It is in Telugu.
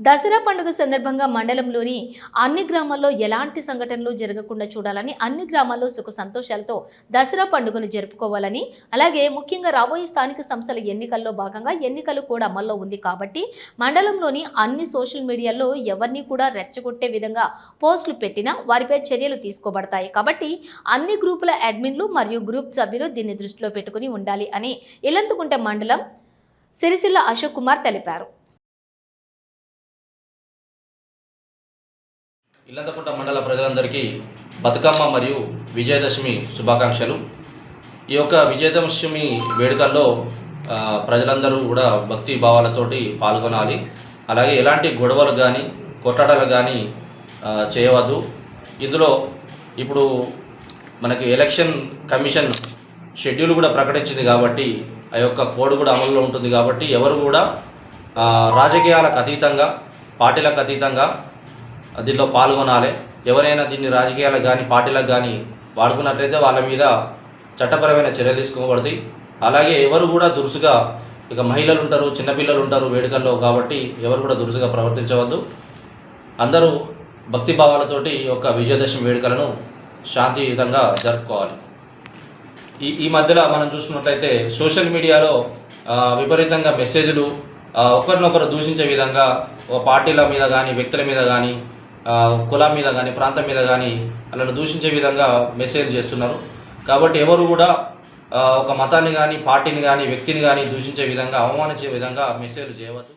దసరా పండుగ సందర్భంగా మండలంలోని అన్ని గ్రామాల్లో ఎలాంటి సంఘటనలు జరగకుండా చూడాలని అన్ని గ్రామాల్లో సుఖ సంతోషాలతో దసరా పండుగను జరుపుకోవాలని అలాగే ముఖ్యంగా రాబోయే స్థానిక సంస్థల ఎన్నికల్లో భాగంగా ఎన్నికలు కూడా అమల్లో ఉంది కాబట్టి మండలంలోని అన్ని సోషల్ మీడియాలో ఎవరిని కూడా రెచ్చగొట్టే విధంగా పోస్టులు పెట్టినా వారిపై చర్యలు తీసుకోబడతాయి కాబట్టి అన్ని గ్రూపుల అడ్మిన్లు మరియు గ్రూప్ సభ్యులు దీన్ని దృష్టిలో పెట్టుకుని ఉండాలి అని ఇలంతుకుంట మండలం సిరిసిల్ల అశోక్ కుమార్ తెలిపారు. ఇల్లంతకుంట మండల ప్రజలందరికీ బతుకమ్మ మరియు విజయదశమి శుభాకాంక్షలు. ఈ యొక్క విజయదశమి వేడుకల్లో ప్రజలందరూ కూడా భక్తి భావాలతోటి పాల్గొనాలి. అలాగే ఎలాంటి గొడవలు కానీ కొట్టడాలు కానీ చేయవద్దు. ఇందులో ఇప్పుడు మనకి ఎలక్షన్ కమిషన్ షెడ్యూల్ కూడా ప్రకటించింది కాబట్టి ఆ యొక్క కోడ్ కూడా అమల్లో ఉంటుంది కాబట్టి ఎవరు కూడా రాజకీయాలకు అతీతంగా పార్టీలకు అతీతంగా దీనిలో పాల్గొనాలి. ఎవరైనా దీన్ని రాజకీయాలకు కానీ పార్టీలకు కానీ వాడుకున్నట్లయితే వాళ్ళ మీద చట్టపరమైన చర్యలు తీసుకోబడతాయి. అలాగే ఎవరు కూడా దురుసుగా ఇక మహిళలు ఉంటారు చిన్నపిల్లలు ఉంటారు వేడుకల్లో కాబట్టి ఎవరు కూడా దురుసుగా ప్రవర్తించవద్దు. అందరూ భక్తి భావాలతోటి యొక్క విజయదశమి వేడుకలను శాంతియుతంగా జరుపుకోవాలి. ఈ ఈ మధ్యలో మనం చూసుకున్నట్లయితే సోషల్ మీడియాలో విపరీతంగా మెసేజ్లు ఒకరినొకరు దూషించే విధంగా ఒక పార్టీల మీద కానీ వ్యక్తుల మీద కానీ కులం మీద కానీ ప్రాంతం మీద కానీ వాళ్ళను దూషించే విధంగా మెసేజ్ చేస్తున్నారు. కాబట్టి ఎవరు కూడా ఒక మతాన్ని కానీ పార్టీని కానీ వ్యక్తిని కానీ దూషించే విధంగా అవమానించే విధంగా మెసేజ్ చేయవద్దు.